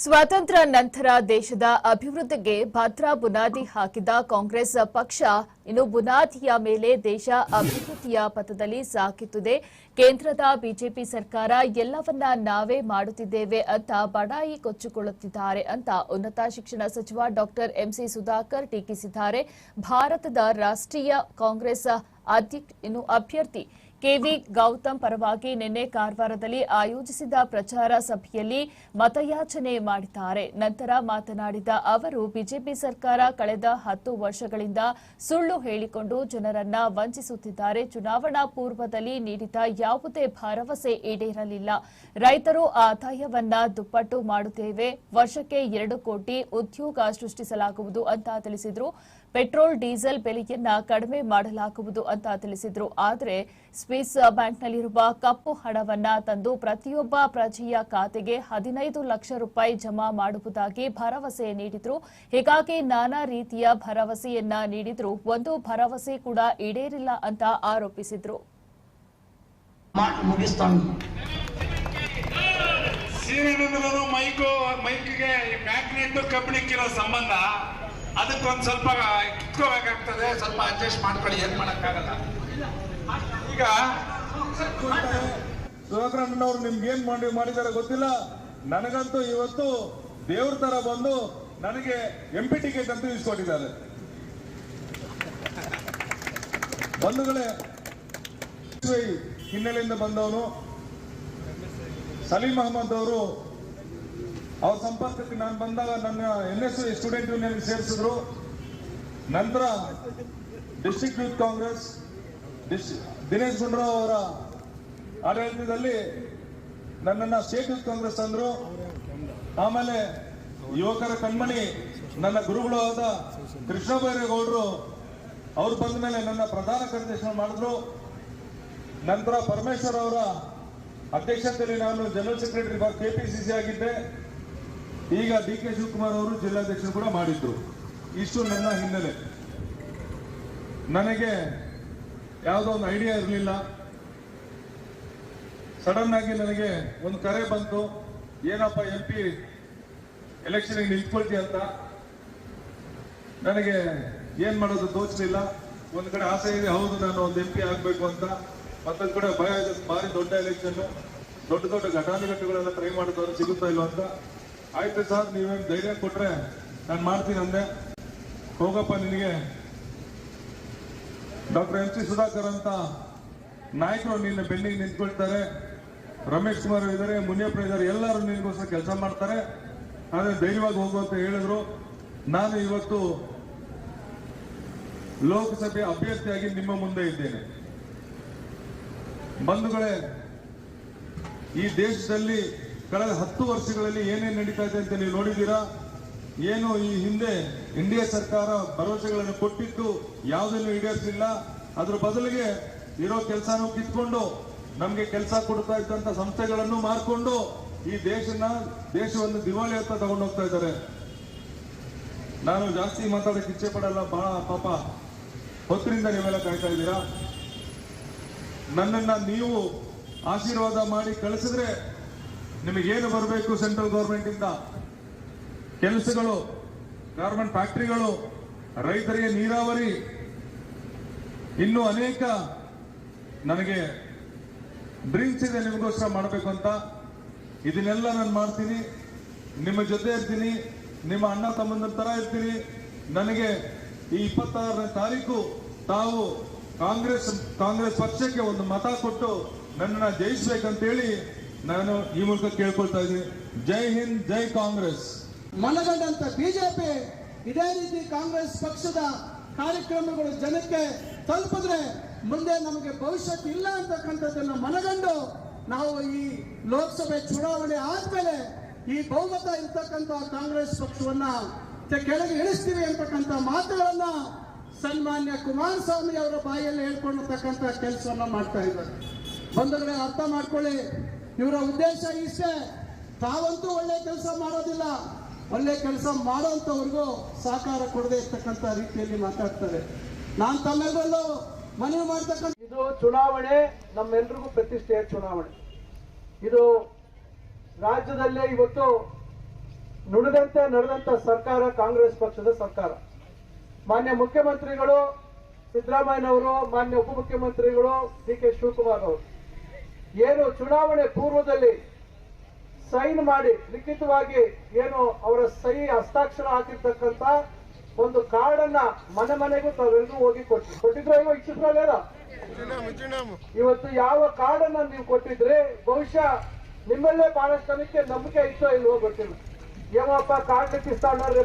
ಸ್ವಾತಂತ್ರ್ಯ ನಂತರ ದೇಶದ ಅಭಿವೃದ್ಧಿಗೆ ಭದ್ರ ಬುನಾದಿ ಹಾಕಿದ ಕಾಂಗ್ರೆಸ್ ಪಕ್ಷ ಇನ್ನು ಬುನಾದಿಯ ಮೇಲೆ ದೇಶ ಅಭಿವೃದ್ಧಿಯ ಪಥದಲ್ಲಿ ಸಾಕಿತ್ತಿದೆ ಕೇಂದ್ರದ ಬಿಜೆಪಿ ಸರ್ಕಾರ ಎಲ್ಲವನ್ನ ನಾವೇ ಮಾಡುತ್ತಿದ್ದೇವೆ ಅಂತ ಬಡಾಯಿ ಕೊಚ್ಚಿಕೊಳ್ಳುತ್ತಿದ್ದಾರೆ ಅಂತ ಉನ್ನತ ಶಿಕ್ಷಣ ಸಚಿವ ಡಾಕ್ಟರ್ ಎಂಸಿ ಸುಧಾಕರ್ ಟೀಕಿಸಿದ್ದಾರೆ. ಭಾರತದ ರಾಷ್ಟ್ರೀಯ ಕಾಂಗ್ರೆಸ್ ಅಧ್ಯಕ್ಷ ಇನ್ನು ಅಭ್ಯರ್ಥಿ ಕೆವಿ ಗೌತಮ್ ಪರವಾಗಿ ನಿನ್ನೆ ಕಾರವಾರದಲ್ಲಿ ಆಯೋಜಿಸಿದ ಪ್ರಚಾರ ಸಭೆಯಲ್ಲಿ ಮತಯಾಚನೆ ಮಾಡಿದ್ದಾರೆ. ನಂತರ ಮಾತನಾಡಿದ ಅವರು, ಬಿಜೆಪಿ ಸರ್ಕಾರ ಕಳೆದ ಹತ್ತು ವರ್ಷಗಳಿಂದ ಸುಳ್ಳು ಹೇಳಿಕೊಂಡು ಜನರನ್ನ ವಂಚಿಸುತ್ತಿದ್ದಾರೆ. ಚುನಾವಣಾ ಪೂರ್ವದಲ್ಲಿ ನೀಡಿದ ಯಾವುದೇ ಭರವಸೆ ಈಡೇರಲಿಲ್ಲ. ರೈತರು ಆದಾಯವನ್ನ ದುಪ್ಪಟ್ಟು ಮಾಡುತ್ತೇವೆ. ವರ್ಷಕ್ಕೆ ಎರಡು ಕೋಟಿ ಉದ್ಯೋಗ ಸೃಷ್ಟಿಸಲಾಗುವುದು ಅಂತ ತಿಳಿಸಿದ್ರು. ಪೆಟ್ರೋಲ್ ಡೀಸೆಲ್ ಬೆಲೆಯನ್ನ ಕಡಿಮೆ ಮಾಡಲಾಗುವುದು ಅಂತ ತಿಳಿಸಿದ್ರು. ಆದರೆ ಸ್ವಿಸ್ ಬ್ಯಾಂಕ್ನಲ್ಲಿರುವ ಕಪ್ಪು ಹಣವನ್ನ ತಂದು ಪ್ರತಿಯೊಬ್ಬ ಪ್ರಜೆಯ ಖಾತೆಗೆ ಹದಿನೈದು ಲಕ್ಷ ರೂಪಾಯಿ ಜಮಾ ಮಾಡುವುದಾಗಿ ಭರವಸೆ ನೀಡಿದ್ರು. ಹೀಗಾಗಿ ನಾನಾ ರೀತಿಯ ಭರವಸೆಯನ್ನ ನೀಡಿದ್ರು. ಒಂದು ಭರವಸೆ ಕೂಡ ಈಡೇರಿಲ್ಲ ಅಂತ ಆರೋಪಿಸಿದ್ರು. ಮೈಕ್ ಮುಗಿಸ್ತಾನೆ ಶ್ರೀನಗರದವರು ಮೈಕು ಮೈಕ್ಗೆ ಮ್ಯಾಗ್ನೆಟ್ ಕಬ್ಬಿಣಕ್ಕಿರೋ ಸಂಬಂಧ ಅದಕ್ಕೊಂದು ಸ್ವಲ್ಪ ಕಿತ್ಕೋಬೇಕಾಗ್ತದೆ ಸ್ವಲ್ಪ ಅಡ್ಜಸ್ಟ್ ಮಾಡ್ಕೊಳ್ಳಿ, ಏನ್ ಮಾಡಕ್ಕಾಗಲ್ಲ. ಈಗ ಸುಧಾಕರಣ್ಣನವ್ರು ನಿಮ್ಗೆ ಏನ್ ಮಾಡಿ ಮಾಡಿದಾರೆ ಗೊತ್ತಿಲ್ಲ? ನನಗಂತೂ ಇವತ್ತು ದೇವ್ರ ತರ ಬಂದು ನನಗೆ ಎಂ ಪಿ ಟಿಕೆಟ್ ಅಂತೂ ಇಸ್ಕೊಂಡಿದ್ದಾರೆ. ಬಂಧುಗಳೇ ಹಿನ್ನೆಲೆಯಿಂದ ಬಂದವನು ಸಲೀಂ ಅಹಮದ್ ಅವರು ಅವ್ರ ಸಂಪರ್ಕಕ್ಕೆ ನಾನು ಬಂದಾಗ ನನ್ನ ಎನ್ ಎಸ್ ಸ್ಟೂಡೆಂಟ್ ಯೂನಿಯನ್ ಸೇರಿಸಿದ್ರು. ನಂತರ district youth Congress Dinesh Gundurao ಅವರ ಆಡಳಿತದಲ್ಲಿ ನನ್ನನ್ನ ಸ್ಟೇಟ್ ಯೂತ್ ಕಾಂಗ್ರೆಸ್ ಅಂದ್ರು ಆಮೇಲೆ ಯುವಕರ ಕಣ್ಮಣಿ ನನ್ನ ಗುರುಗಳು ಆದ ಕೃಷ್ಣ ಬೈರೇಗೌಡರು ಅವ್ರು ಬಂದ ಮೇಲೆ ನನ್ನ ಪ್ರಧಾನ ಕಾರ್ಯದರ್ಶನ ಮಾಡಿದ್ರು. ನಂತರ ಪರಮೇಶ್ವರ್ ಅವರ ಅಧ್ಯಕ್ಷತೆಯಲ್ಲಿ ನಾನು ಜನರಲ್ ಸೆಕ್ರೆಟರಿ ಕೆಪಿಸಿಸಿ ಆಗಿದ್ದೆ. ಈಗ ಡಿ ಕೆ ಶಿವಕುಮಾರ್ ಅವರು ಜಿಲ್ಲಾಧ್ಯಕ್ಷರು ಕೂಡ ಮಾಡಿದ್ರು. ಇಷ್ಟು ನನ್ನ ಹಿನ್ನೆಲೆ. ನನಗೆ ಯಾವುದೋ ಒಂದು ಐಡಿಯಾ ಇರಲಿಲ್ಲ. ಸಡನ್ ಆಗಿ ನನಗೆ ಒಂದು ಕರೆ ಬಂತು. ಏನಪ್ಪ ಎಂ ಪಿ ಎಲೆಕ್ಷನ್ಗೆ ನಿಂತ್ಕೊಳ್ತಿ ಅಂತ. ನನಗೆ ಏನ್ ಮಾಡೋದು ತೋಚಲಿಲ್ಲ. ಒಂದ್ ಕಡೆ ಆಸೆ ಇದೆ, ಹೌದು, ನಾನು ಒಂದು ಎಂ ಪಿ ಆಗ್ಬೇಕು ಅಂತ. ಮತ್ತೊಂದ್ ಕಡೆ ಭಯ ಇದೆ, ಭಾರಿ ದೊಡ್ಡ ಎಲೆಕ್ಷನ್ ದೊಡ್ಡ ದೊಡ್ಡ ಘಟಾನುಘಟಿಗಳೆಲ್ಲ ಟ್ರೈ ಮಾಡಿದವರು ಸಿಗುತ್ತಾ ಇಲ್ಲ ಅಂತ. ಆಯ್ತು ಸರ್, ನೀವೇನು ಧೈರ್ಯ ಕೊಟ್ರೆ ನಾನು ಮಾಡ್ತೀನಿ ಅಂದೆ. ಹೋಗಪ್ಪ ನಿನಗೆ. ಡಾಕ್ಟರ್ ಎಂ ಸಿ ಸುಧಾಕರ್ ಅಂತ ನಾಯಕರು ನಿನ್ನ ಬೆನ್ನಿಗೆ ನಿಂತ್ಕೊಳ್ತಾರೆ. ರಮೇಶ್ ಕುಮಾರ್ ಇದ್ದಾರೆ ಮುನಿಯಪ್ಪ ಇದ್ದಾರೆ ಎಲ್ಲರೂ ನಿನಗೋಸ್ಕರ ಕೆಲಸ ಮಾಡ್ತಾರೆ. ಆದರೆ ಧೈರ್ಯವಾಗಿ ಹೋಗು ಅಂತ ಹೇಳಿದ್ರು. ನಾನು ಇವತ್ತು ಲೋಕಸಭೆ ಅಭ್ಯರ್ಥಿಯಾಗಿ ನಿಮ್ಮ ಮುಂದೆ ಇದ್ದೇನೆ. ಬಂಧುಗಳೇ, ಈ ದೇಶದಲ್ಲಿ ಕಳೆದ ಹತ್ತು ವರ್ಷಗಳಲ್ಲಿ ಏನೇನು ನಡೀತಾ ಇದೆ ಅಂತ ನೀವು ನೋಡಿದ್ದೀರಾ? ಏನು ಈ ಹಿಂದೆ ಇಂಡಿಯಾ ಸರ್ಕಾರ ಭರವಸೆಗಳನ್ನು ಕೊಟ್ಟಿದ್ದು ಯಾವುದನ್ನು ಈಡೇರಿಸಿಲ್ಲ. ಅದ್ರ ಬದಲಿಗೆ ಇರೋ ಕೆಲಸನೂ ಕಿತ್ಕೊಂಡು, ನಮಗೆ ಕೆಲಸ ಕೊಡ್ತಾ ಇದ್ದಂತ ಸಂಸ್ಥೆಗಳನ್ನು ಮಾರ್ಕೊಂಡು ಈ ದೇಶನ, ದೇಶವನ್ನು ದಿವಾಳಿ ಹತ್ತ ತಗೊಂಡು ಹೋಗ್ತಾ ಇದ್ದಾರೆ. ನಾನು ಜಾಸ್ತಿ ಮಾತಾಡಕ್ಕೆ ಇಚ್ಛೆ ಪಡಲ್ಲ, ಬಹಳ ಪಾಪ. ಹೊತ್ತರಿಂದ ನೀವೆಲ್ಲ ಕಾಯ್ತಾ ಇದ್ದೀರಾ? ನನ್ನನ್ನ ನೀವು ಆಶೀರ್ವಾದ ಮಾಡಿ ಕಳಿಸಿದ್ರೆ ನಿಮಗೇನು ಬರಬೇಕು ಸೆಂಟ್ರಲ್ ಗೌರ್ಮೆಂಟ್ ಇಂದ? ಕೆಲಸಗಳು ಗಾರ್ಮೆಂಟ್ ಫ್ಯಾಕ್ಟರಿಗಳು ರೈತರಿಗೆ ನೀರಾವರಿ. ಇನ್ನೂ ಅನೇಕ ನನಗೆ ಡ್ರೀಮ್ಸ್ ಇದೆ, ನಿಮಗೋಸ್ಕರ ಮಾಡಬೇಕು ಅಂತ. ಇದನ್ನೆಲ್ಲ ನಾನು ಮಾಡ್ತೀನಿ. ನಿಮ್ಮ ಜೊತೆ ಇರ್ತೀನಿ. ನಿಮ್ಮ ಅಣ್ಣ ತಮ್ಮಂದ್ರ ತರ ಇರ್ತೀನಿ. ನನಗೆ ಈ ಇಪ್ಪತ್ತಾರನೇ ತಾರೀಕು ತಾವು ಕಾಂಗ್ರೆಸ್ ಕಾಂಗ್ರೆಸ್ ಪಕ್ಷಕ್ಕೆ ಒಂದು ಮತ ಕೊಟ್ಟು ನನ್ನನ್ನ ಜಯಿಸ್ಬೇಕಂತೇಳಿ ನಾನು ಈ ಮೂಲಕ ಕೇಳ್ಕೊಳ್ತಾ ಇದ್ದೀನಿ. ಜೈ ಹಿಂದ್, ಜೈ ಕಾಂಗ್ರೆಸ್. ಮನಗಂಡಂತ ಬಿಜೆಪಿ ಇದೇ ರೀತಿ ಕಾಂಗ್ರೆಸ್ ಪಕ್ಷದ ಕಾರ್ಯಕ್ರಮಗಳು ಜನಕ್ಕೆ ತಲುಪಿದ್ರೆ ಮುಂದೆ ನಮಗೆ ಭವಿಷ್ಯತ್ ಇಲ್ಲ ಅಂತಕ್ಕಂಥದ್ದನ್ನು ಮನಗಂಡು ನಾವು ಈ ಲೋಕಸಭೆ ಚುನಾವಣೆ ಆದ್ಮೇಲೆ ಈ ಬಹುಮತ ಇರ್ತಕ್ಕಂಥ ಕಾಂಗ್ರೆಸ್ ಪಕ್ಷವನ್ನ ಕೆಳಗೆ ಇಳಿಸ್ತೀವಿ ಅಂತಕ್ಕಂಥ ಮಾತುಗಳನ್ನ ಸನ್ಮಾನ್ಯ ಕುಮಾರಸ್ವಾಮಿ ಅವರ ಬಾಯಲ್ಲಿ ಹೇಳ್ಕೊಂಡಿರ್ತಕ್ಕಂಥ ಕೆಲಸವನ್ನ ಮಾಡ್ತಾ ಇದ್ದಾರೆ. ಬಂಧುಗಳೇ, ಅರ್ಥ ಮಾಡ್ಕೊಳ್ಳಿ. ಇವರ ಉದ್ದೇಶ ಇಷ್ಟೇ. ತಾವಂತೂ ಒಳ್ಳೆ ಕೆಲಸ ಮಾಡೋದಿಲ್ಲ. ಒಳ್ಳೆ ಕೆಲಸ ಮಾಡೋಂಥವ್ರಿಗೂ ಸಹಕಾರ ಕೊಡದೇ ಇರ್ತಕ್ಕಂಥ ರೀತಿಯಲ್ಲಿ ಮಾತಾಡ್ತಾರೆ. ನಾನು ತಮ್ಮೆಲ್ಲರಲ್ಲೂ ಮನವಿ ಮಾಡ್ತಕ್ಕಂಥ ಇದು ಚುನಾವಣೆ, ನಮ್ಮೆಲ್ರಿಗೂ ಪ್ರತಿಷ್ಠೆಯ ಚುನಾವಣೆ. ಇದು ರಾಜ್ಯದಲ್ಲೇ ಇವತ್ತು ನುಡಿದಂತೆ ನಡೆದಂತ ಸರ್ಕಾರ ಕಾಂಗ್ರೆಸ್ ಪಕ್ಷದ ಸರ್ಕಾರ. ಮಾನ್ಯ ಮುಖ್ಯಮಂತ್ರಿಗಳು ಸಿದ್ದರಾಮಯ್ಯನವರು, ಮಾನ್ಯ ಉಪಮುಖ್ಯಮಂತ್ರಿಗಳು ಡಿ ಕೆ ಶಿವಕುಮಾರ್ ಅವರು. ಏನು ಚುನಾವಣೆ ಪೂರ್ವದಲ್ಲಿ ಸೈನ್ ಮಾಡಿ ಲಿಖಿತವಾಗಿ ಏನು ಅವರ ಸಹಿ ಹಸ್ತಾಕ್ಷರ ಹಾಕಿರ್ತಕ್ಕಂತ ಒಂದು ಕಾರ್ಡ್ ಅನ್ನ ಮನೆ ಮನೆಗೂ ತಾವೆಲ್ಲರೂ ಹೋಗಿ ಕೊಟ್ಟಿ ಕೊಟ್ಟಿದ್ರೆ ಇವಾಗ ಇಚ್ಚಿದ್ರಲ್ಲ ಇವತ್ತು ಯಾವ ಕಾರ್ಡ್ ಅನ್ನ ನೀವು ಕೊಟ್ಟಿದ್ರೆ? ಬಹುಶಃ ನಿಮ್ಮಲ್ಲೇ ಬಹಳಷ್ಟು ಜನಕ್ಕೆ ನಂಬಿಕೆ ಇತ್ತೋ ಇಲ್ವೋ ಗೊತ್ತಿಲ್ಲ. ಏನಪ್ಪ ಕಾರ್ಡ್ ಲಿಖಿಸ್ತಾಂಡ್ರೆ